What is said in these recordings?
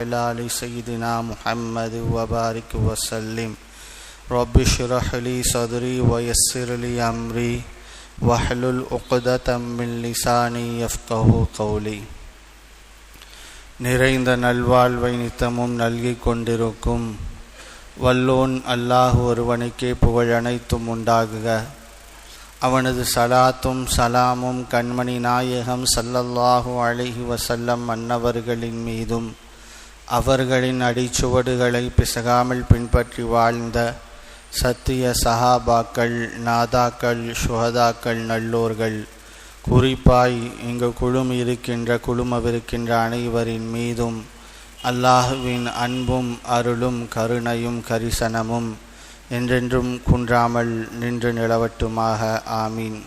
على آل سيدنا محمد وبارك وسلم رب اشرح لي صدري ويسر لي أمري واحلل عقدة من لساني يفقه قولي நிறைந்த நல்வாழ்வை நித்தமும் நல்கிக் கொண்டிருக்கும் வல்லோன் அல்லாஹ் ஒருவனுக்கே புகழ் அனைத்தும் உண்டாகுக அவனது சலாத்தும் சலாமும் கண்மணி நாயகம் சல்லல்லாஹு அலைஹி வசல்லம் மன்னவர்களின் மீதும் அவர்களின் அடிச்சுவடுகளை பிசகாமல் பின்பற்றி வாழ்ந்த சத்திய சஹாபாக்கள் நாதாக்கள் சுகதாக்கள் நல்லோர்கள். குறிப்பாய் இங்கு குழும் இருக்கின்ற குழுமவிருக்கின்ற அனைவரின் மீதும் அல்லாஹுவின் அன்பும் அருளும் கருணையும் கரிசனமும் என்றென்றும் குன்றாமல் நின்று நிலவட்டுமாக. ஆமீன்.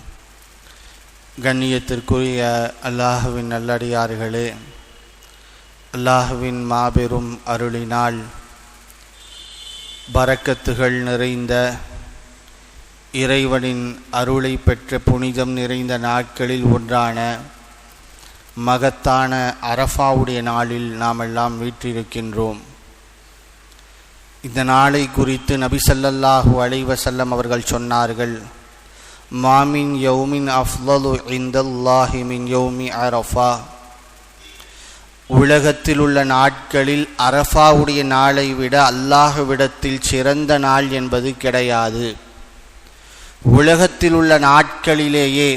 கண்ணியத்திற்குரிய அல்லாஹுவின் நல்லடியார்களே அல்லாஹுவின் மாபெரும் அருளினால் பறக்கத்துகள் நிறைந்த இறைவனின் அருளை பெற்ற புனிதம் நிறைந்த நாட்களில் ஒன்றான மகத்தான அரஃபாவுடைய நாளில் நாம் எல்லாம் வீற்றிருக்கின்றோம். இந்த நாளை குறித்து நபி அலைவசல்லம் அவர்கள் சொன்னார்கள் மாமின் யௌமின் அஃலலு இந்தல்லாஹி மின் யௌமி அரஃபா. உலகத்தில் உள்ள நாட்களில் அரஃபாவுடைய நாளை விட அல்லாஹ்விடத்தில் சிறந்த நாள் என்பது கிடையாது. உலகத்தில் உள்ள நாட்களிலேயே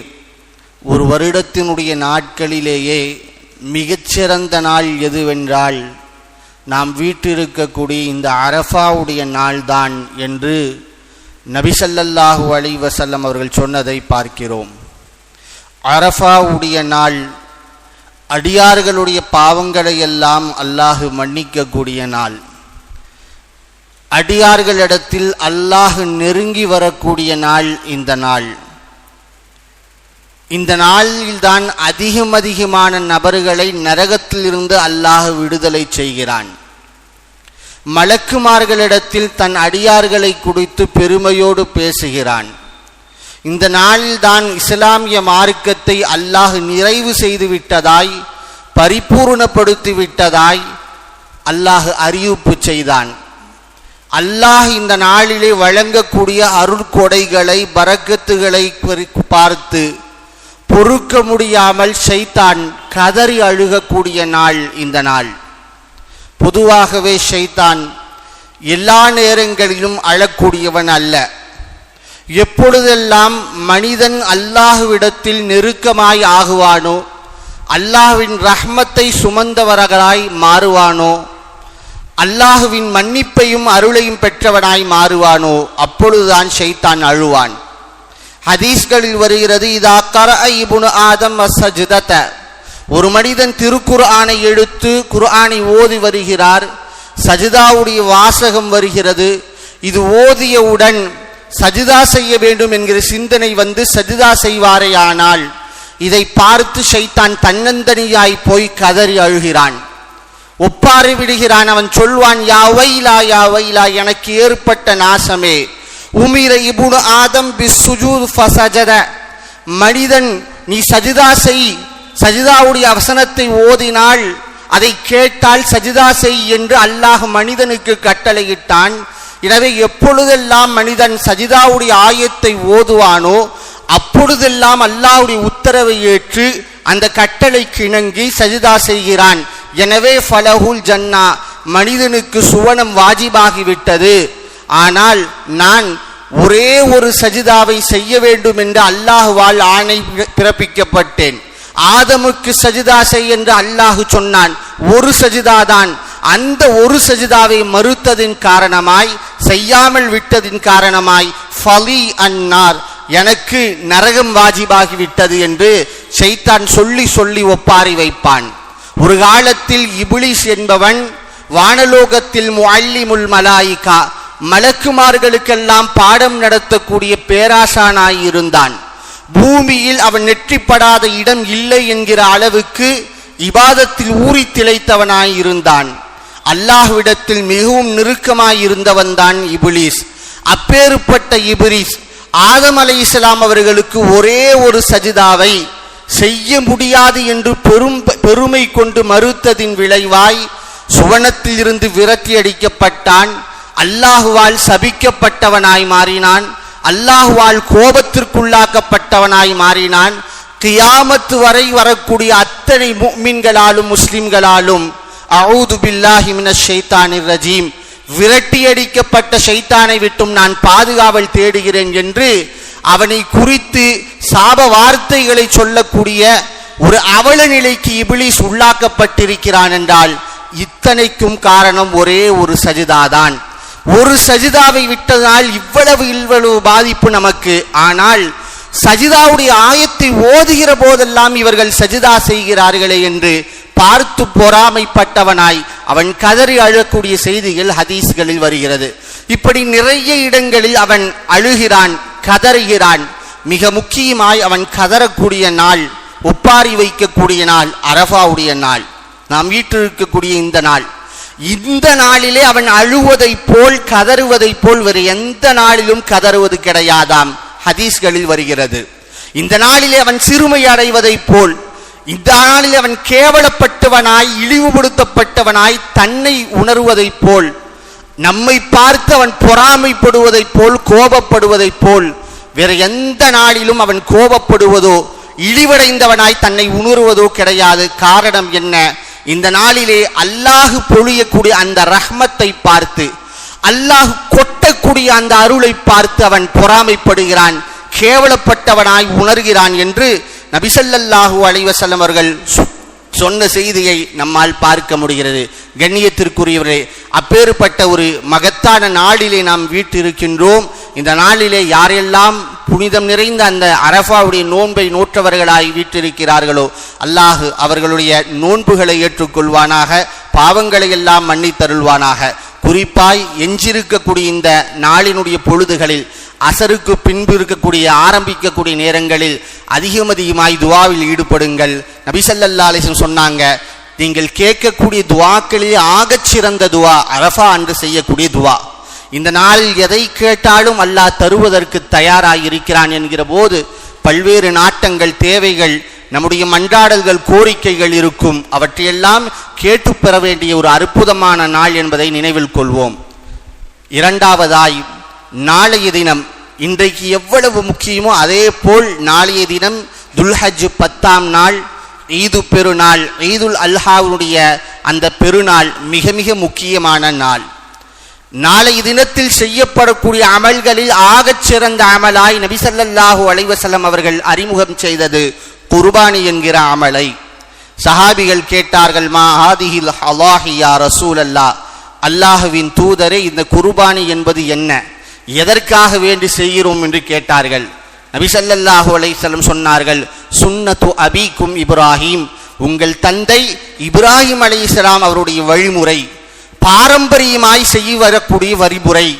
ஒரு வருடத்தினுடைய நாட்களிலேயே மிகச்சிறந்த நாள் எதுவென்றால் நாம் வீட்டிருக்கக்கூடிய இந்த அரஃபாவுடைய நாள்தான் என்று நபிசல்லல்லாஹு அலி வசல்லம் அவர்கள் சொன்னதை பார்க்கிறோம். அரஃபாவுடைய நாள் அடியார்களுடைய பாவங்களை எல்லாம் அல்லாஹு மன்னிக்கக்கூடிய நாள். அடியார்களிடத்தில் அல்லாஹு நெருங்கி வரக்கூடிய நாள் இந்த நாள். இந்த நாளில்தான் அதிகம் அதிகமான நபர்களை நரகத்திலிருந்து அல்லாஹ் விடுதலை செய்கிறான். மலக்குமார்களிடத்தில் தன் அடியார்களை குறித்து பெருமையோடு பேசுகிறான். இந்த நாளில்தான் இஸ்லாமிய மார்க்கத்தை அல்லாஹ் நிறைவு செய்து விட்டதாய் பரிபூர்ணப்படுத்தி விட்டதாய் அல்லாஹ் அறிவிப்பு செய்தான். அல்லாஹ் இந்த நாளிலே வழங்கக்கூடிய அருட்கொடைகளை பரக்கத்துகளை பார்த்து பொறுக்க முடியாமல் ஷைத்தான் கதறி அழுகக்கூடிய நாள் இந்த நாள். பொதுவாகவே ஷைத்தான் எல்லா நேரங்களிலும் அழக்கூடியவன் அல்ல. எப்பொழுதெல்லாம் மனிதன் அல்லாஹுவிடத்தில் நெருக்கமாய் ஆகுவானோ அல்லாஹுவின் ரஹ்மத்தை சுமந்தவர்களாய் மாறுவானோ அல்லாஹுவின் மன்னிப்பையும் அருளையும் பெற்றவனாய் மாறுவானோ அப்பொழுதுதான் ஷைத்தான் அழுவான். ஹதீஸ்களில் வருகிறது இதா கர இபுனு ஆதம் அசஜிதத ஒரு மனிதன் திருக்குர்ஆனை எடுத்து குர்ஆனை ஓதி வருகிறார். சஜிதாவுடைய வாசகம் வருகிறது. இது ஓதியவுடன் சஜிதா செய்ய வேண்டும் என்கிற சிந்தனை வந்து சஜிதா செய்வாரேயானால் இதை பார்த்து ஷைத்தான் தன்னந்தனியாய் போய் கதறி அழுகிறான். ஒப்பாறு விடுகிறான் அவன் சொல்வான் யா வைலா யா வைலா எனக்கு ஏற்பட்ட நாசமே. உமிர இபுனு ஆதம் பி ஃபசஜத. மனிதன் நீ சஜிதா செய். சஜிதாவுடைய வசனத்தை ஓதினால் அதை கேட்டால் சஜிதா செய் என்று அல்லாஹ் மனிதனுக்கு கட்டளையிட்டான். எனவே எப்பொழுதெல்லாம் மனிதன் சஜிதாவுடைய ஆயத்தை ஓதுவானோ அப்பொழுதெல்லாம் அல்லாஹ்வுடைய உத்தரவை ஏற்று அந்த கட்டளைக்கு இணங்கி சஜிதா செய்கிறான். எனவே ஃபலஹுல் ஜன்னா மனிதனுக்கு சுவனம் வாஜிபாகிவிட்டது. ஆனால் நான் ஒரே ஒரு சஜிதாவை செய்ய வேண்டும் என்று அல்லாஹுவால் ஆணை பிறப்பிக்கப்பட்டேன். ஆதமுக்கு சஜிதா செய் என்று அல்லாஹு சொன்னான். ஒரு சஜிதா தான் அந்த ஒரு சஜிதாவை மறுத்ததின் காரணமாய் செய்யாமல் விட்டதின் காரணமாய் ஃபலி அன்னார் எனக்கு நரகம் வாஜிபாகி விட்டது என்று சைத்தான் சொல்லி சொல்லி ஒப்பாரி வைப்பான். ஒரு காலத்தில் இபிலிஸ் என்பவன் வானலோகத்தில் முல்லிமுல் மலாயிகா மலக்குமார்களுக்கெல்லாம் பாடம் நடத்தக்கூடிய பேராசானாய் இருந்தான். பூமியில் அவன் நெற்றிப்படாத இடம் இல்லை என்கிற அளவுக்கு இபாதத்தில் ஊறி திளைத்தவனாய் இருந்தான். அல்லாஹ்விடத்தில் மிகவும் நெருக்கமாயிருந்தவன் தான் இபிலிஸ். அப்பேறுப்பட்ட இபிரிஸ் ஆதம் அலை இஸ்லாம் அவர்களுக்கு ஒரே ஒரு சஜிதாவை செய்ய முடியாது என்று பெரும் பெருமை கொண்டு மறுத்ததின் விளைவாய் சுவனத்தில் இருந்து விரட்டி அடிக்கப்பட்டான். அல்லாஹுவால் சபிக்கப்பட்டவனாய் மாறினான். அல்லாஹுவால் கோபத்திற்குள்ளாக்கப்பட்டவனாய் மாறினான். கியாமத்து வரை வரக்கூடிய அத்தனை முக்மின்களாலும் முஸ்லிம்களாலும் அவுது பில்லாஹி மினஷ் ரஜீம். விரட்டியடிக்கப்பட்ட ஷைத்தானை விட்டும் நான் பாதுகாவல் தேடுகிறேன் என்று அவனை குறித்து சாப வார்த்தைகளை சொல்லக்கூடிய ஒரு அவல நிலைக்கு இபிலிஸ் உள்ளாக்கப்பட்டிருக்கிறான் என்றால் இத்தனைக்கும் காரணம் ஒரே ஒரு சஜிதாதான் ஒரு சஜிதாவை விட்டதால் இவ்வளவு இவ்வளவு பாதிப்பு நமக்கு. ஆனால் சஜிதாவுடைய ஆயத்தை ஓதுகிற போதெல்லாம் இவர்கள் சஜிதா செய்கிறார்களே என்று பார்த்து பொறாமைப்பட்டவனாய் அவன் கதறி அழக்கூடிய செய்திகள் ஹதீஸ்களில் வருகிறது. இப்படி நிறைய இடங்களில் அவன் அழுகிறான் கதறுகிறான். மிக முக்கியமாய் அவன் கதறக்கூடிய நாள் ஒப்பாரி வைக்கக்கூடிய நாள் அரஃபாவுடைய நாள் நாம் வீட்டில் இருக்கக்கூடிய இந்த நாள். இந்த நாளிலே அவன் அழுவதைப் போல் கதறுவதைப் போல் வேறு எந்த நாளிலும் கதறுவது கிடையாதாம் ஹதீஸ்களில் வருகிறது. இந்த நாளிலே அவன் சிறுமை அடைவதைப் போல் இந்த நாளில் அவன் கேவலப்பட்டவனாய் இழிவுபடுத்தப்பட்டவனாய் தன்னை உணர்வதைப் போல் நம்மை பார்த்து அவன் பொறாமைப்படுவதைப் போல் கோபப்படுவதைப் போல் வேற எந்த நாளிலும் அவன் கோபப்படுவதோ இழிவடைந்தவனாய் தன்னை உணர்வதோ கிடையாது. காரணம் என்ன? இந்த நாளிலே அல்லாஹு பொழியக்கூடிய அந்த ரஹ்மத்தை பார்த்து அல்லாஹ் கொட்டக்கூடிய அந்த அருளை பார்த்து அவன் பொறாமைப்படுகிறான் கேவலப்பட்டவனாய் உணர்கிறான் என்று நபிசல்லாஹூ அலைவசல்லம் அவர்கள் சொன்ன செய்தியை நம்மால் பார்க்க முடிகிறது. கண்ணியத்திற்குரியவரே அப்பேற்பட்ட ஒரு மகத்தான நாளிலே நாம் வீட்டிருக்கின்றோம். இந்த நாளிலே யாரெல்லாம் புனிதம் நிறைந்த அந்த அரஃபாவுடைய நோன்பை நோற்றவர்களாய் வீட்டிருக்கிறார்களோ அல்லாஹு அவர்களுடைய நோன்புகளை ஏற்றுக்கொள்வானாக பாவங்களை எல்லாம் மன்னித்தருள்வானாக. குறிப்பாய் எஞ்சிருக்கக்கூடிய இந்த நாளினுடைய பொழுதுகளில் அசருக்கு பின்பு இருக்கக்கூடிய ஆரம்பிக்கக்கூடிய நேரங்களில் அதிகம் அதிகமாய் துவாவில் ஈடுபடுங்கள். நபிசல்லா அலிசன் சொன்னாங்க நீங்கள் கேட்கக்கூடிய துவாக்களில் ஆகச் சிறந்த துவா அரஃபா அன்று செய்யக்கூடிய துவா. இந்த நாளில் எதை கேட்டாலும் அல்லாஹ் தருவதற்கு தயாராக இருக்கிறான் என்கிற போது பல்வேறு நாட்டங்கள் தேவைகள் நம்முடைய மன்றாடல்கள் கோரிக்கைகள் இருக்கும். அவற்றையெல்லாம் கேட்டு பெற வேண்டிய ஒரு அற்புதமான நாள் என்பதை நினைவில் கொள்வோம். இரண்டாவதாய் நாளைய தினம் இன்றைக்கு எவ்வளவு முக்கியமோ அதே போல் நாளைய தினம் துல்ஹஜ் பத்தாம் நாள் ஈது பெருநாள் ஈதுல் அல்ஹாவுடைய அந்த பெருநாள் மிக மிக முக்கியமான நாள். நாளைய தினத்தில் செய்யப்படக்கூடிய அமல்களில் ஆகச் சிறந்த அமலாய் நபிசல்லாஹு அலைவசல்லம் அவர்கள் அறிமுகம் செய்தது குர்பானி என்கிற அமலை. சஹாபிகள் கேட்டார்கள் மா ஆதிஹில் அல்லாஹியா ரசூல் அல்லா அல்லாஹுவின் தூதரே இந்த குர்பானி என்பது என்ன? எதற்காக வேண்டி செய்கிறோம் என்று கேட்டார்கள். நபிசல்லாஹு அலைசல்லம் சொன்னார்கள் சுன்னத்து அபீக்கும் இப்ராஹிம். உங்கள் தந்தை இப்ராஹிம் அலைஹிஸ்ஸலாம் அவருடைய வழிமுறை பாரம்பரியமாய் செய்ய வரக்கூடிய வரிமுறை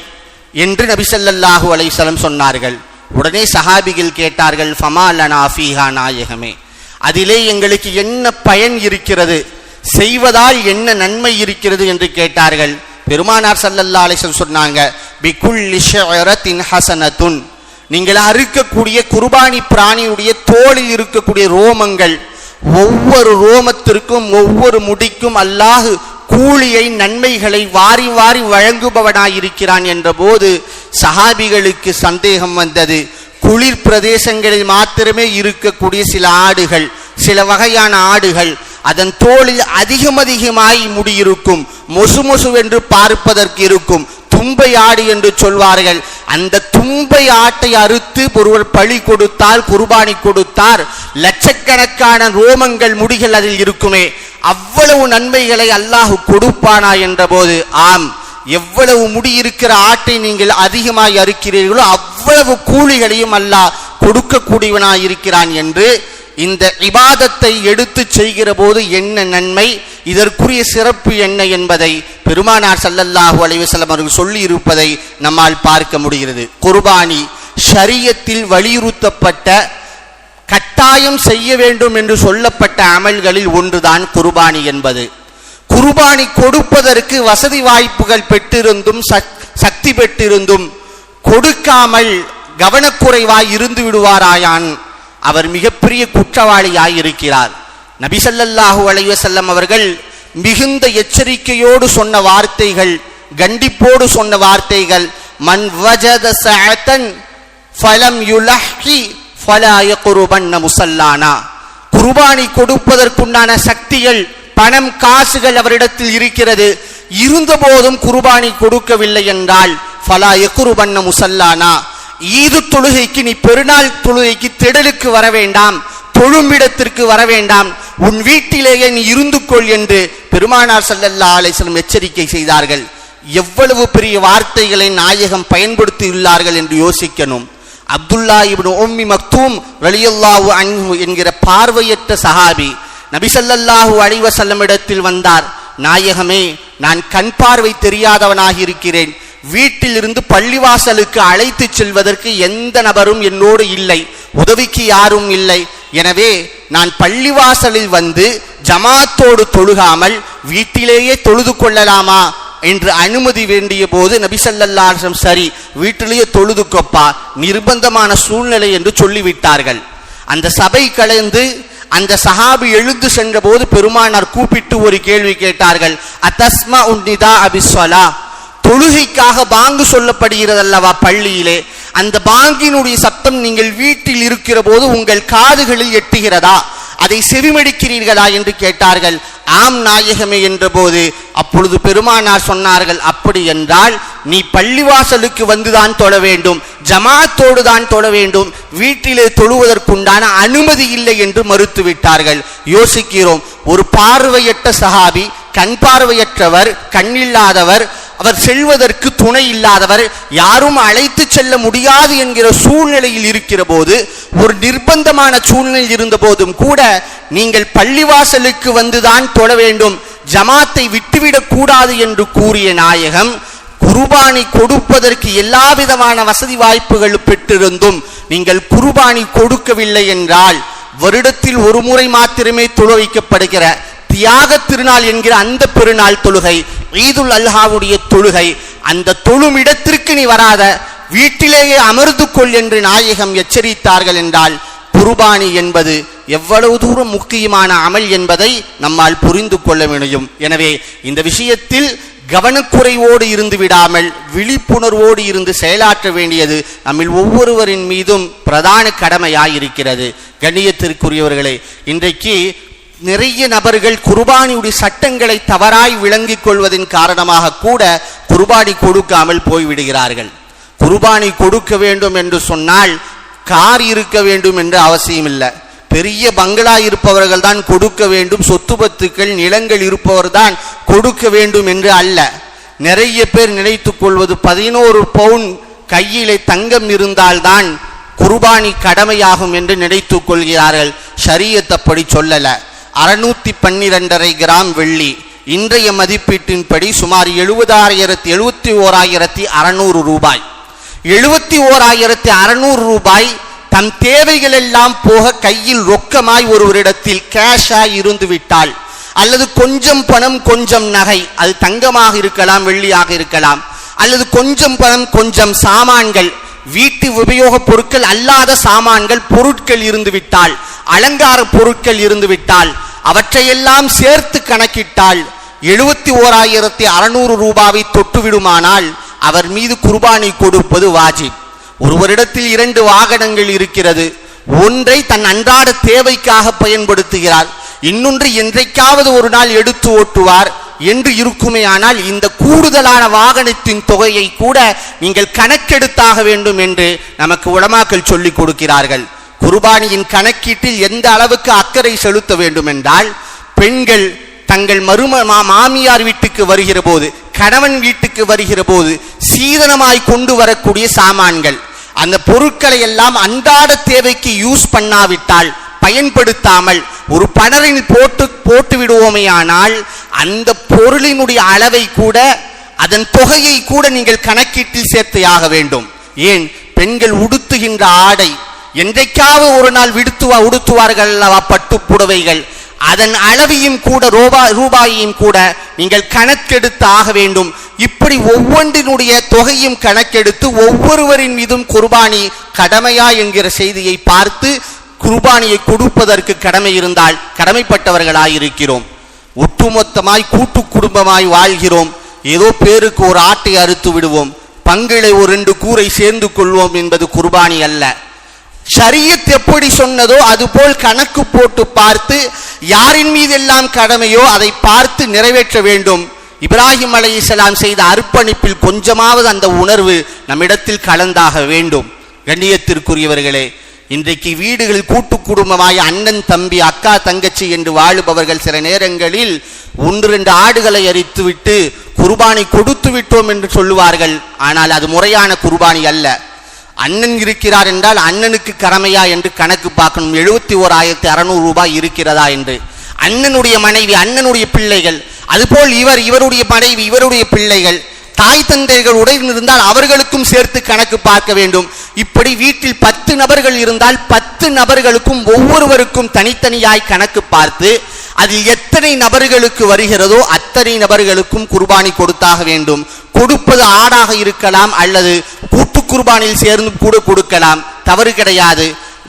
என்று நபிசல்லாஹு அலைசலம் சொன்னார்கள். உடனே சஹாபிகள் கேட்டார்கள் ஃபமா லனா ஃபீஹா நாயகமே. அதிலே எங்களுக்கு என்ன பயன் இருக்கிறது? செய்வதால் என்ன நன்மை இருக்கிறது? என்று கேட்டார்கள். பெருமானார் சல்லல்லா அலிசன் சொன்னாங்க பிகுல்லி ஷஅரத்தின் ஹசனத்துன். நீங்கள் அறுக்கக்கூடிய குர்பானி பிராணியுடைய தோளில் இருக்கக்கூடிய ரோமங்கள் ஒவ்வொரு ரோமத்திற்கும் ஒவ்வொரு முடிக்கும் அல்லாஹ் கூலியை நன்மைகளை வாரி வாரி வழங்குபவனாயிருக்கிறான் என்றபோது சஹாபிகளுக்கு சந்தேகம் வந்தது. குளிர் பிரதேசங்களில் மாத்திரமே இருக்கக்கூடிய சில ஆடுகள் சில வகையான ஆடுகள் அதன் தோளில் அதிகம் அதிகமாய் முடியிருக்கும் மொசு மொசு என்று பார்ப்பதற்கு இருக்கும். தும்பை ஆடு என்று சொல்வார்கள். அந்த தும்பை ஆட்டை அறுத்து ஒருவர் பழி கொடுத்தால் குர்பானி கொடுத்தார். லட்சக்கணக்கான ரோமங்கள் முடிகள் அதில் இருக்குமே. அவ்வளவு நன்மைகளை அல்லாஹ் கொடுப்பானா என்றபோது ஆம். எவ்வளவு முடி இருக்கிற ஆட்டை நீங்கள் அதிகமாய் அறுக்கிறீர்களோ அவ்வளவு கூலிகளையும் அல்லாஹ் கொடுக்கக்கூடியவனாய் இருக்கிறான் என்று இந்த இபாதத்தை எடுத்து செய்கிற போது என்ன நன்மை? இதற்குரிய சிறப்பு என்ன என்பதை பெருமானார் சல்லல்லாஹு அலைவசலம் அவர்கள் சொல்லி இருப்பதை நம்மால் பார்க்க முடிகிறது. குர்பானி ஷரியத்தில் வலியுறுத்தப்பட்ட கட்டாயம் செய்ய வேண்டும் என்று சொல்லப்பட்ட அமல்களில் ஒன்றுதான் குர்பானி என்பது. குர்பானி கொடுப்பதற்கு வசதி வாய்ப்புகள் பெற்றிருந்தும் சக்- சக்தி பெற்றிருந்தும் கொடுக்காமல் கவனக்குறைவாய் இருந்து விடுவாராயான் அவர் மிகப்பெரிய குற்றவாளியாயிருக்கிறார். நபிசல்லாஹு அலைவசல்லம் அவர்கள் மிகுந்த எச்சரிக்கையோடு சொன்ன வார்த்தைகள் கண்டிப்போடு சொன்ன வார்த்தைகள் மன் வஜத சஅதன் ஃபலம் யுலஹி ஃபலா யக்ருபன்ன முசல்லானா குர்பானி கொடுப்பதற்குண்டான சக்திகள் பணம் காசுகள் அவரிடத்தில் இருக்கிறது. இருந்தபோதும் குர்பானி கொடுக்கவில்லை என்றால் ஃபலா குருபண்ண முசல்லானா ஈது தொழுகைக்கு நீ பெருநாள் தொழுகைக்கு திடலுக்கு வர வேண்டாம் தொழுமிடத்திற்கு வர வேண்டாம். உன் வீட்டிலேயே நீ இருந்து கொள் என்று பெருமானார் ஸல்லல்லாஹு அலைசலம் எச்சரிக்கை செய்தார்கள். எவ்வளவு பெரிய வார்த்தைகளை நாயகம் பயன்படுத்தியுள்ளார்கள் என்று யோசிக்கணும். அப்துல்லா இப்னு உம்மி மக்தூம் ரலியல்லாஹு அன்ஹு என்கிற பார்வையற்ற சஹாபி நபிசல்லாஹு அழிவசல்லமிடத்தில் வந்தார். நாயகமே நான் கண் பார்வை தெரியாதவனாக இருக்கிறேன். வீட்டிலிருந்து பள்ளிவாசலுக்கு அழைத்து செல்வதற்கு எந்த நபரும் என்னோடு இல்லை உதவிக்கு யாரும் இல்லை. எனவே நான் பள்ளிவாசலில் வந்து ஜமாத்தோடு தொழுகாமல் வீட்டிலேயே தொழுது கொள்ளலாமா என்று அனுமதி வேண்டிய போது நபிசல்லாசம் சரி வீட்டிலேயே தொழுதுக்கொப்பா நிர்பந்தமான சூழ்நிலை என்று சொல்லிவிட்டார்கள். அந்த சபை கலந்து அந்த சஹாபி எழுந்து சென்ற போது பெருமானார் கூப்பிட்டு ஒரு கேள்வி கேட்டார்கள் அத்தஸ்மா உன்னிதா அபிஸ்வலா தொழுகைக்காக பாங்கு சொல்லப்படுகிறது அல்லவா பள்ளியிலே? அந்த பாங்கினுடைய சத்தம் நீங்கள் வீட்டில் இருக்கிற போது உங்கள் காதுகளில் எட்டுகிறதா? அதை செவிமடிக்கிறீர்களா என்று கேட்டார்கள். ஆம் நாயகமே என்றபோது அப்பொழுது பெருமானார் சொன்னார்கள் அப்படி என்றால் நீ பள்ளிவாசலுக்கு வந்துதான் தொழ வேண்டும் ஜமாத்தோடு தான் தொழ வேண்டும் வீட்டிலே தொழுவதற்குண்டான அனுமதி இல்லை என்று மறுத்துவிட்டார்கள். யோசிக்கிறோம் ஒரு பார்வையற்ற சஹாபி கண் பார்வையற்றவர் கண்ணில்லாதவர் அவர் செல்வதற்கு துணை இல்லாதவர் யாரும் அழைத்து செல்ல முடியாது என்கிற சூழ்நிலையில் இருக்கிற போது ஒரு நிர்பந்தமான சூழ்நிலையில் இருந்த போதும் கூட நீங்கள் பள்ளிவாசலுக்கு வந்துதான் தொழ வேண்டும் ஜமாத்தை விட்டுவிடக் கூடாது என்று கூறிய நாயகம் குருபானி கொடுப்பதற்கு எல்லா விதமான வசதி வாய்ப்புகள் பெற்றிருந்தும் நீங்கள் குருபானி கொடுக்கவில்லை என்றால் வருடத்தில் ஒரு முறை மாத்திரமே தொழ வைக்கப்படுகிற தியாக திருநாள் என்கிற அந்த பெருநாள் தொழுகை ஈதுல் அல்ஹாவுடைய தொழுகை அந்த தொழுமிடத்திற்கு நீ வராத வீட்டிலேயே அமர்ந்து கொள் என்று நாயகம் எச்சரித்தார்கள் என்றால் குர்பானி என்பது எவ்வளவு தூரம் முக்கியமான அமல் என்பதை நம்மால் புரிந்து கொள்ள முடியும். எனவே இந்த விஷயத்தில் கவனக்குறைவோடு இருந்து விடாமல் விழிப்புணர்வோடு இருந்து செயலாற்ற வேண்டியது நம்மில் ஒவ்வொருவரின் மீதும் பிரதான கடமையாயிருக்கிறது. கண்ணியத்திற்குரியவர்களே இன்றைக்கு நிறைய நபர்கள் குர்பானியுடைய சட்டங்களை தவறாய் விளங்கிக் கொள்வதன் காரணமாக கூட குர்பானி கொடுக்காமல் போய்விடுகிறார்கள். குர்பானி கொடுக்க வேண்டும் என்று சொன்னால் கார் இருக்க வேண்டும் என்று அவசியம் இல்லை. பெரிய பங்களா இருப்பவர்கள் தான் கொடுக்க வேண்டும் சொத்து பத்துக்கள் நிலங்கள் இருப்பவர் தான் கொடுக்க வேண்டும் என்று அல்ல. நிறைய பேர் நினைத்துக் கொள்வது பதினோரு பவுன் கையிலே தங்கம் இருந்தால்தான் குர்பானி கடமையாகும் என்று நினைத்துக் கொள்கிறார்கள். ஷரியத்தப்படி சொல்லலை. அறுநூத்தி பன்னிரெண்டரை கிராம் வெள்ளி. இன்றைய மதிப்பீட்டின்படி சுமார் எழுபதாயிரத்தி எழுபத்தி ஓராயிரத்தி அறநூறு ரூபாய். எழுபத்தி ஓராயிரத்தி அறநூறு ரூபாய் தம் தேவைகள் எல்லாம் போக கையில் ரொக்கமாய் ஒருவரிடத்தில் கேஷாய் இருந்து விட்டால் அல்லது கொஞ்சம் பணம் கொஞ்சம் நகை அது தங்கமாக இருக்கலாம் வெள்ளியாக இருக்கலாம். அல்லது கொஞ்சம் பணம் கொஞ்சம் சாமான்கள் வீட்டு உபயோகப் பொருட்கள் அல்லாத சாமான்கள் பொருட்கள் இருந்துவிட்டால் அலங்கார பொருட்கள் இருந்துவிட்டால் அவற்றையெல்லாம் சேர்த்து கணக்கிட்டால் எழுபத்தி ஓராயிரத்தி அறநூறு ரூபாவை தொட்டுவிடுமானால் அவர் மீது குர்பானி கொடுப்பது வாஜிப். ஒருவரிடத்தில் இரண்டு வாகனங்கள் இருக்கிறது. ஒன்றை தன் அன்றாட தேவைக்காக பயன்படுத்துகிறார். இன்னொன்று என்றைக்காவது ஒரு நாள் எடுத்து ஓட்டுவார். என்று இருக்குமே ஆனால் இந்த கூடுதலான வாகனத்தின் தொகையை கூட நீங்கள் கணக்கெடுத்தாக வேண்டும் என்று நமக்கு உலமாக்கள் சொல்லிக் கொடுக்கிறார்கள். குர்பானியின் கணக்கீட்டில் எந்த அளவுக்கு அக்கறை செலுத்த வேண்டும் என்றால் பெண்கள் தங்கள் மரும மா- மாமியார் வீட்டுக்கு வருகிற போது கணவன் வீட்டுக்கு வருகிற போது சீதனமாய் கொண்டு வரக்கூடிய சாமான்கள். அந்த பொருட்களை எல்லாம் அன்றாட தேவைக்கு யூஸ் பண்ணாவிட்டால் பயன்படுத்தாமல் ஒரு பணரில் போட்டு போட்டு விடுவோமேயானால் அந்த பொருளினுடைய அளவை கூட அதன் தொகையை கூட நீங்கள் கணக்கீட்டில் சேர்த்தையாக வேண்டும். ஏன்? பெண்கள் உடுத்துகின்ற ஆடை என்றைக்காவது ஒரு நாள் விடுத்துவா உடுத்துவார்கள் அல்லவா பட்டு புடவைகள்? அதன் அளவையும் கூட ரூபா ரூபாயையும் கூட நீங்கள் கணக்கெடுத்து ஆக வேண்டும். இப்படி ஒவ்வொன்றினுடைய தொகையும் கணக்கெடுத்து ஒவ்வொருவரின் மீதும் குர்பானி கடமையா என்கிற செய்தியை பார்த்து குர்பானியை கொடுப்பதற்கு கடமை இருந்தால் கடமைப்பட்டவர்களாயிருக்கிறோம். ஒட்டுமொத்தமாய் கூட்டு குடும்பமாய் வாழ்கிறோம். ஏதோ பேருக்கு ஒரு ஆட்டை அறுத்து விடுவோம். பங்கிலை ஒரு ரெண்டு கூரை சேர்ந்து கொள்வோம் என்பது குர்பானி அல்ல. ஷரியத் எப்படி சொன்னதோ அதுபோல் கணக்கு போட்டு பார்த்து யாரின் மீதெல்லாம் கடமையோ அதை பார்த்து நிறைவேற்ற வேண்டும். இப்ராஹிம் அலைஹிஸ்ஸலாம் செய்த அர்ப்பணிப்பில் கொஞ்சமாவது அந்த உணர்வு நம்மிடத்தில் கலந்தாக வேண்டும். கண்ணியத்திற்குரியவர்களே இன்றைக்கு வீடுகள் கூட்டு குடும்பமாய் அண்ணன் தம்பி அக்கா தங்கச்சி என்று வாழுபவர்கள் சில நேரங்களில் ஒன்று ரெண்டு ஆடுகளை அரித்துவிட்டு குர்பானி கொடுத்து விட்டோம் என்று சொல்லுவார்கள். ஆனால் அது முறையான குர்பானி அல்ல. அண்ணன் இருக்கிறார் என்றால் அண்ணனுக்கு கடமையா என்று கணக்கு பார்க்கணும். எழுபத்தி ஓர் ஆயிரத்தி அறநூறு ரூபாய் இருக்கிறதா என்று. அண்ணனுடைய மனைவி அண்ணனுடைய பிள்ளைகள். அதுபோல் இவர் இவருடைய மனைவி இவருடைய பிள்ளைகள். தாய் தந்தைகள் உடன் இருந்தால் அவர்களுக்கும் சேர்த்து கணக்கு பார்க்க வேண்டும். இப்படி வீட்டில் பத்து நபர்கள் இருந்தால் பத்து நபர்களுக்கும் ஒவ்வொருவருக்கும் தனித்தனியாய் கணக்கு பார்த்து அதில் எத்தனை நபர்களுக்கு வருகிறதோ அத்தனை நபர்களுக்கும் குர்பானி கொடுத்தாக வேண்டும். கொடுப்பது ஆடாக இருக்கலாம் அல்லது கூட்டு குர்பானில் சேர்ந்து கூட கொடுக்கலாம். தவறு கிடையாது.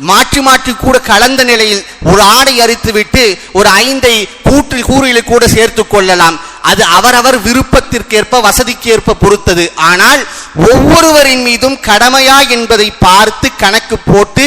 மாற்றி மாற்றி கூட கலந்த நிலையில் ஒரு ஆடை அரித்து விட்டு ஒரு ஐந்தை கூற்றில் கூறில் கூட சேர்த்து கொள்ளலாம். அது அவரவர் விருப்பத்திற்கேற்ப வசதிக்கேற்ப பொறுத்தது. ஆனால் ஒவ்வொருவரின் மீதும் கடமையா என்பதை பார்த்து கணக்கு போட்டு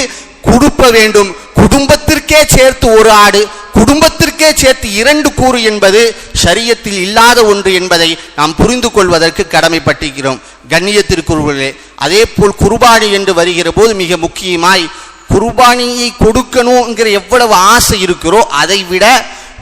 கொடுக்க வேண்டும். குடும்பத்திற்கே சேர்த்து ஒரு ஆடு குடும்பத்திற்கே சேர்த்து இரண்டு கூறு என்பது சரியத்தில் இல்லாத ஒன்று என்பதை நாம் புரிந்து கொள்வதற்கு கடமைப்பட்டிருக்கிறோம். கண்ணியத்திற்குரியவர்களே அதே போல் குருபானி என்று வருகிற போது மிக முக்கியமாய் குருபானியை கொடுக்கணுங்கிற எவ்வளவு ஆசை இருக்கிறோ அதை விட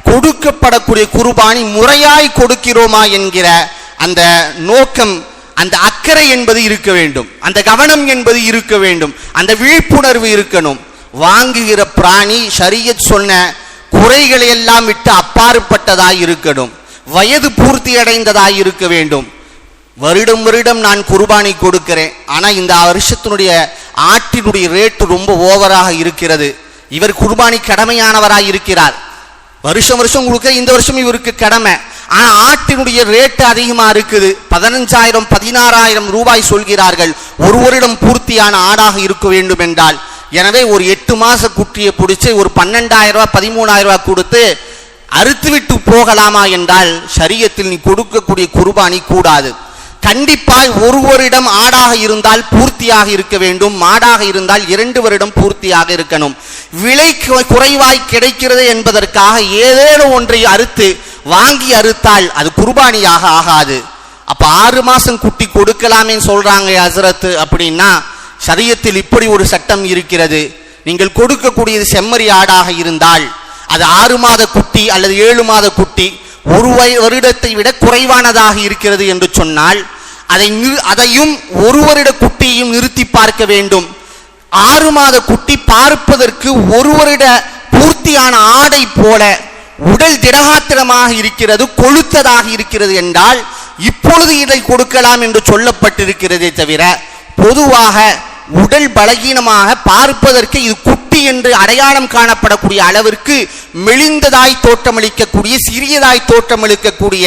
கொடுக்கப்படக்கூடிய குருபானி முறையாய் கொடுக்கிறோமா என்கிற அந்த நோக்கம் அந்த அக்கறை என்பது இருக்க வேண்டும். அந்த கவனம் என்பது இருக்க வேண்டும். அந்த விழிப்புணர்வு இருக்கணும். வாங்குகிற பிராணி ஷரியத் சொன்ன குறைகளை எல்லாம் விட்டு அப்பாற்பட்டதாய் இருக்கணும். வயது பூர்த்தி அடைந்ததாய் இருக்க வேண்டும். வருடம் வருடம் நான் குர்பானி கொடுக்கிறேன். ஆனால் இந்த வருஷத்தினுடைய ஆட்டினுடைய ரேட்டு ரொம்ப ஓவராக இருக்கிறது. இவர் குர்பானி கடமையானவராய் இருக்கிறார். வருஷம் வருஷம் கொடுக்க இந்த வருஷம் இவருக்கு கடமை. ஆனால் ஆட்டினுடைய ரேட்டு அதிகமா இருக்குது. பதினஞ்சாயிரம் பதினாறாயிரம் ரூபாய் சொல்கிறார்கள். ஒருவரிடம் பூர்த்தியான ஆடாக இருக்க வேண்டும் என்றால். எனவே ஒரு எட்டு மாச குட்டியை பிடிச்சி ஒரு பன்னெண்டாயிரம் ரூபாய் பதிமூணாயிரம் ரூபாய் கொடுத்து அறுத்துவிட்டு போகலாமா என்றால் சரியத்தில் நீ கொடுக்கக்கூடிய குர்பானி கூடாது. கண்டிப்பாய் ஒருவரிடம் ஆடாக இருந்தால் பூர்த்தியாக இருக்க வேண்டும். மாடாக இருந்தால் இரண்டு வருடம் பூர்த்தியாக இருக்கணும். விலை குறைவாய் கிடைக்கிறது என்பதற்காக ஏதேனும் ஒன்றை அறுத்து வாங்கி அறுத்தால் அது குர்பானியாக ஆகாது. அப்ப ஆறு மாசம் குட்டி கொடுக்கலாமேன்னு சொல்றாங்க அசரத்து அப்படின்னா சரியத்தில் இப்படி ஒரு சட்டம் இருக்கிறது. நீங்கள் கொடுக்கக்கூடியது செம்மறி ஆடாக இருந்தால் அது ஆறு மாத குட்டி அல்லது ஏழு மாத குட்டி ஒரு வருடத்தை விட குறைவானதாக இருக்கிறது என்று சொன்னால் அதை நிறு- அதையும் ஒரு வருட குட்டியையும் நிறுத்தி பார்க்க வேண்டும். ஆறு மாத குட்டி பார்ப்பதற்கு ஒருவரிட பூர்த்தியான ஆடை போல உடல் திடகாத்திரமாக இருக்கிறது கொழுத்ததாக இருக்கிறது என்றால் இப்பொழுது இதை கொடுக்கலாம் என்று சொல்லப்பட்டிருக்கிறதே தவிர பொதுவாக உடல் பலகீனமாக பார்ப்பதற்கு இது குட்டி என்று அடையாளம் காணப்படக்கூடிய அளவிற்கு மெலிந்ததாய் தோற்றமளிக்கக்கூடிய சிறியதாய் தோற்றமளிக்கக்கூடிய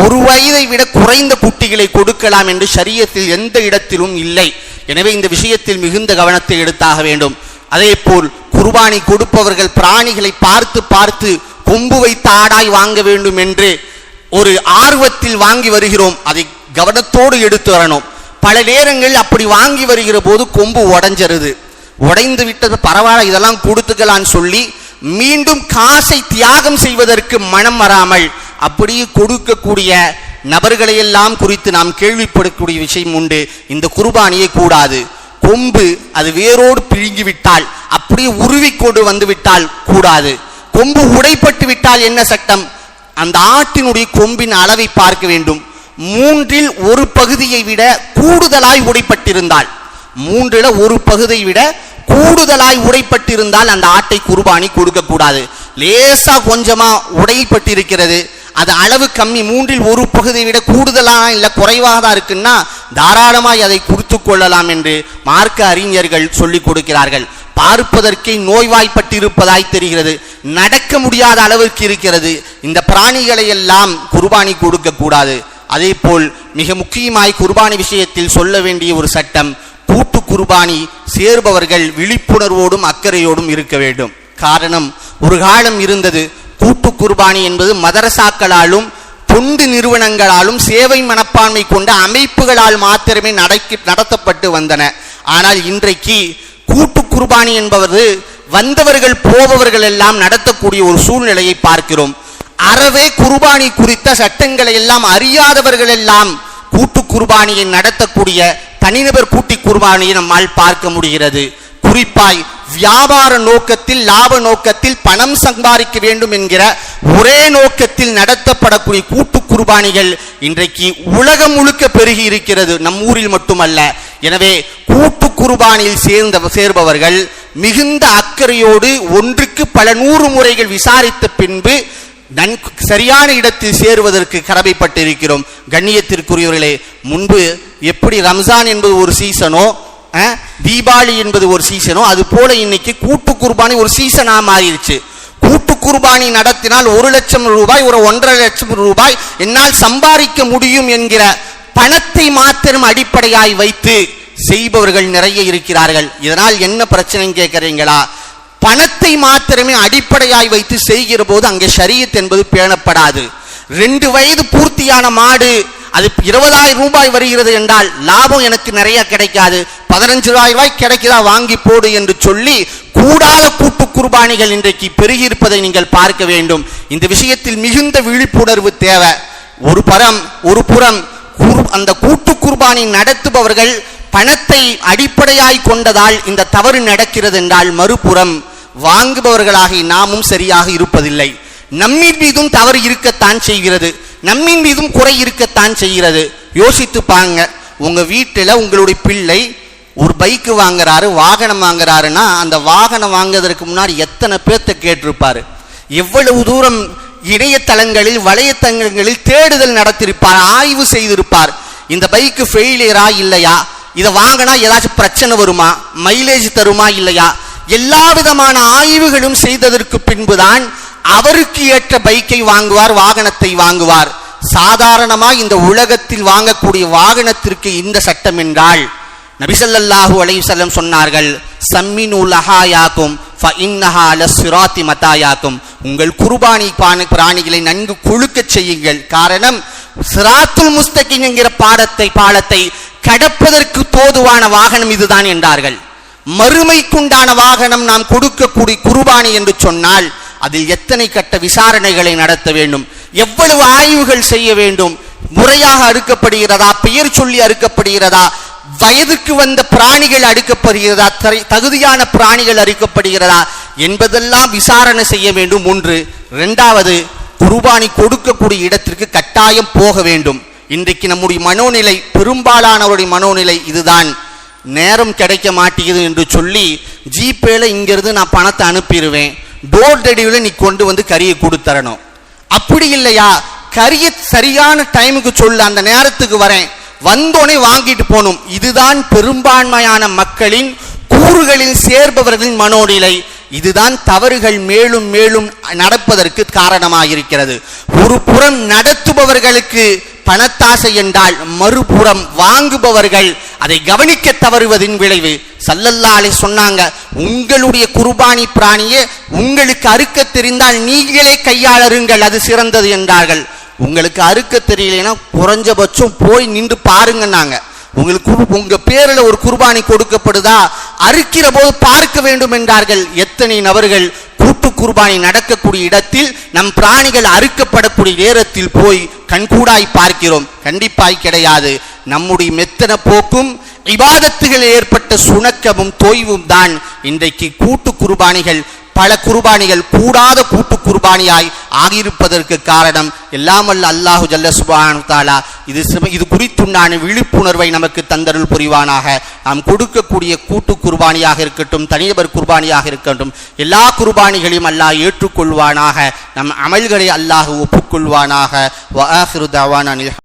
ஒரு வயதை விட குறைந்த குட்டிகளை கொடுக்கலாம் என்று சரியத்தில் எந்த இடத்திலும் இல்லை. எனவே இந்த விஷயத்தில் மிகுந்த கவனத்தை எடுத்தாக வேண்டும். அதே போல் குர்பானி கொடுப்பவர்கள் பிராணிகளை பார்த்து பார்த்து கொம்பு வைத்த ஆடாய் வாங்க வேண்டும் என்று ஒரு ஆர்வத்தில் வாங்கி வருகிறோம். அதை கவனத்தோடு எடுத்து வரணும். பல நேரங்கள் அப்படி வாங்கி வருகிற போது கொம்பு உடஞ்சிருது. உடைந்து விட்டது பரவாயில்ல இதெல்லாம் கொடுத்துக்கலான்னு சொல்லி மீண்டும் காசை தியாகம் செய்வதற்கு மனம் வராமல் அப்படியே கொடுக்கக்கூடிய நபர்களையெல்லாம் குறித்து நாம் கேள்விப்படக்கூடிய விஷயம் உண்டு. இந்த குர்பானியே கூடாது. கொம்பு அது வேரோடு பிழுங்கி விட்டால் அப்படியே உருவி கொண்டு வந்து விட்டால் கூடாது. கொம்பு உடைப்பட்டு விட்டால் என்ன சட்டம்? அந்த ஆட்டினுடைய கொம்பின் அளவை பார்க்க வேண்டும். மூன்றில் ஒரு பகுதியை விட கூடுதலாய் உடைப்பட்டிருந்தால் மூன்றில் ஒரு பகுதியை விட கூடுதலாய் உடைப்பட்டிருந்தால் அந்த ஆட்டை குர்பானி கொடுக்கக்கூடாது. லேசா கொஞ்சமா உடைப்பட்டிருக்கிறது. அது அளவு கம்மி. மூன்றில் ஒரு பகுதியை விட கூடுதலாக இல்லை குறைவாக தான் இருக்குன்னா தாராளமாய் அதை குறித்து கொள்ளலாம் என்று மார்க்க அறிஞர்கள் சொல்லிக் கொடுக்கிறார்கள். பார்ப்பதற்கே நோய்வாய்ப்பட்டிருப்பதாய் தெரிகிறது. நடக்க முடியாத அளவிற்கு இருக்கிறது. இந்த பிராணிகளை எல்லாம் குர்பானி கொடுக்கக்கூடாது அதே போல் மிக முக்கியமாய் குர்பானி விஷயத்தில் சொல்ல வேண்டிய ஒரு சட்டம் கூட்டு குர்பானி சேர்பவர்கள் விழிப்புணர்வோடும் அக்கறையோடும் இருக்க வேண்டும். காரணம் ஒரு காலம் இருந்தது கூட்டு குர்பானி என்பது மதரசாக்களாலும் தொண்டு நிறுவனங்களாலும் சேவை மனப்பான்மை கொண்ட அமைப்புகளால் மாத்திரமே நடக்கி நடத்தப்பட்டு வந்தன. ஆனால் இன்றைக்கு கூட்டு குர்பானி என்பது வந்தவர்கள் போபவர்கள் எல்லாம் நடத்தக்கூடிய ஒரு சூழ்நிலையை பார்க்கிறோம். அறவே குர்பானி குறித்த சட்டங்களை எல்லாம் அறியாதவர்கள் எல்லாம் கூட்டு குர்பானியை நடத்தக்கூடிய தனிநபர் கூட்டி குர்பானியை நம்மால் பார்க்க முடிகிறது. குறிப்பாய் வியாபார நோக்கத்தில் லாப நோக்கத்தில் பணம் சம்பாதிக்க வேண்டும் என்கிற ஒரே நோக்கத்தில் நடத்தப்படக்கூடிய கூட்டு குர்பானிகள் இன்றைக்கு உலகம் முழுக்க பெருகி இருக்கிறது. நம் ஊரில் மட்டுமல்ல. எனவே கூட்டு குர்பானியில் சேர்ந்த சேர்பவர்கள் மிகுந்த அக்கறையோடு ஒன்றுக்கு பல நூறு முறைகள் விசாரித்த பின்பு நன் சரியான இடத்தில் சேருவதற்கு கடமைப்பட்டிருக்கிறோம். கண்ணியத்திற்குரியவர்களே முன்பு எப்படி ரம்ஜான் என்பது ஒரு சீசனோ தீபாவளி என்பது ஒரு சீசனோ அது போல இன்னைக்கு கூட்டு குர்பானி ஒரு சீசனா மாறிடுச்சு. கூட்டு குர்பானி நடத்தினால் ஒரு லட்சம் ரூபாய் ஒரு ஒன்றரை லட்சம் ரூபாய் என்னால் சம்பாதிக்க முடியும் என்கிற பணத்தை மாத்திரம் அடிப்படையாய் வைத்து செய்பவர்கள் நிறைய இருக்கிறார்கள். இதனால் என்ன பிரச்சனைன்னு கேட்குறீங்களா? பணத்தை மாத்திரமே அடிப்படையாய் வைத்து செய்கிற போது அங்கே சரியத் என்பது பேணப்படாது. ரெண்டு வயது பூர்த்தியான மாடு அது இருபதாயிரம் ரூபாய் வருகிறது என்றால் லாபம் எனக்கு நிறைய கிடைக்காது. பதினஞ்சு ரூபாய் கிடைக்குதா? வாங்கி போடு என்று சொல்லி கூடாத கூட்டு குர்பானிகள் இன்றைக்கு பெருகி இருப்பதை நீங்கள் பார்க்க வேண்டும். இந்த விஷயத்தில் மிகுந்த விழிப்புணர்வு தேவை. ஒரு புறம் ஒரு புறம் அந்த கூட்டு குர்பானி நடத்துபவர்கள் பணத்தை அடிப்படையாய் கொண்டதால் இந்த தவறு நடக்கிறது என்றால் மறுபுறம் வாங்குபவர்களாகி நாமும் சரியாக இருப்பதில்லை. நம்மின் மீதும் தவறு இருக்கத்தான் செய்கிறது. நம்மின் மீதும் குறை இருக்கத்தான் செய்கிறது. யோசித்து பாருங்க உங்கள் வீட்டில் உங்களுடைய பிள்ளை ஒரு பைக்கு வாங்குறாரு வாகனம் வாங்குறாருன்னா அந்த வாகனம் வாங்குவதற்கு முன்னாடி எத்தனை பேர்த்த கேட்டிருப்பார்? எவ்வளவு தூரம் இணையதளங்களில் வலைத்தளங்களில் தேடுதல் நடத்தியிருப்பார் ஆய்வு செய்திருப்பார். இந்த பைக்கு ஃபெயிலியரா இல்லையா? இதை வாங்கினா ஏதாச்சும் பிரச்சனை வருமா? மைலேஜ் தருமா இல்லையா? எல்லா விதமான ஆய்வுகளும் செய்ததற்கு பின்புதான் அவருக்கு ஏற்ற பைக்கை வாங்குவார் வாகனத்தை வாங்குவார். சாதாரணமாக இந்த உலகத்தில் வாங்கக்கூடிய வாகனத்திற்கு இந்த சட்டம் என்றால் நபிசல்லாஹூ அலைவசல்லம் சொன்னார்கள் சம்மினு லஹாயாக்கும் ஃப மத்தாயாக்கும் மதாயாக்கும். உங்கள் குர்பானி பான பிராணிகளை நன்கு குழுக்கச் செய்யுங்கள். காரணம் சிராத்துல் முஸ்தகின் என்கிற பாடத்தை பாலத்தை கடப்பதற்கு தோதுவான வாகனம் இதுதான் என்றார்கள். மறுமைக்குண்டான வாகனம் நாம் கொடுக்கக்கூடிய குர்பானி என்று சொன்னால் அதில் எத்தனை கட்ட விசாரணைகளை நடத்த வேண்டும்? எவ்வளவு ஆய்வுகள் செய்ய வேண்டும்? முறையாக அறுக்கப்படுகிறதா பெயர் சொல்லி அறுக்கப்படுகிறதா வயதுக்கு வந்த பிராணிகள் அறுக்கப்படுகிறதா தரை- தகுதியான பிராணிகள் அறுக்கப்படுகிறதா? என்பதெல்லாம் விசாரணை செய்ய வேண்டும். ஒன்று. இரண்டாவது குர்பானி கொடுக்கக்கூடிய இடத்திற்கு கட்டாயம் போக வேண்டும். இன்றைக்கு நம்முடைய மனோநிலை பெரும்பாலானவருடைய மனோநிலை இதுதான். நேரம் கிடைக்க மாட்டேங்குது என்று சொல்லி ஜிபேல இங்கிருந்து நான் பணத்தை அனுப்பிடுவேன். டோர் நீ கொண்டு வந்து கறியை கொடுத்தரணும் அப்படி இல்லையா? கறியை சரியான டைமுக்கு சொல்லு அந்த நேரத்துக்கு வரேன். வந்தோடனே வாங்கிட்டு போகணும். இதுதான் பெரும்பான்மையான மக்களின் கூறுகளில் சேர்பவர்களின் மனோநிலை. இதுதான் தவறுகள் மேலும் மேலும் நடப்பதற்கு காரணமாக இருக்கிறது ஒரு புறம் நடத்துபவர்களுக்கு பணத்தாசை என்றால் மறுபுறம் வாங்குபவர்கள் அதை கவனிக்க தவறுவதின் விளைவு. சல்லல்லாலே சொன்னாங்க உங்களுடைய குர்பானி பிராணியே உங்களுக்கு அறுக்க தெரிந்தால் நீங்களே கையாளருங்கள் அது சிறந்தது என்றார்கள். உங்களுக்கு அறுக்க தெரியலைன்னா குறைஞ்சபட்சம் போய் நின்று பாருங்கன்னாங்க. உங்களுக்கு உங்க பேரில் ஒரு குர்பானி கொடுக்கப்படுதா? அறுக்கிற போது பார்க்க வேண்டும் என்றார்கள். எத்தனை நபர்கள் குர்பானி நடக்கக்கூடிய இடத்தில் நம் பிராணிகள் அறுக்கப்படக்கூடிய நேரத்தில் போய் கண்கூடாய் பார்க்கிறோம். கண்டிப்பாய் கிடையாது. நம்முடைய மெத்தன போக்கும் இபாதத்துகளில் ஏற்பட்ட சுணக்கமும் தோய்வும் தான் இன்றைக்கு கூட்டு குர்பானிகள் பல குர்பானிகள் கூடாத கூட்டு குர்பானியாய் ஆகியிருப்பதற்கு காரணம் எல்லாம் அல்ல அல்லாஹு ஜல்ல சுபானு தாலா. இது இது குறித்துண்டான விழிப்புணர்வை நமக்கு தந்தருள் புரிவானாக. நாம் கொடுக்கக்கூடிய கூட்டு குர்பானியாக இருக்கட்டும் தனிநபர் குர்பானியாக இருக்கட்டும் எல்லா குர்பானிகளையும் அல்லாஹ் ஏற்றுக்கொள்வானாக. நம் அமல்களை அல்லாஹ் ஒப்புக்கொள்வானாக.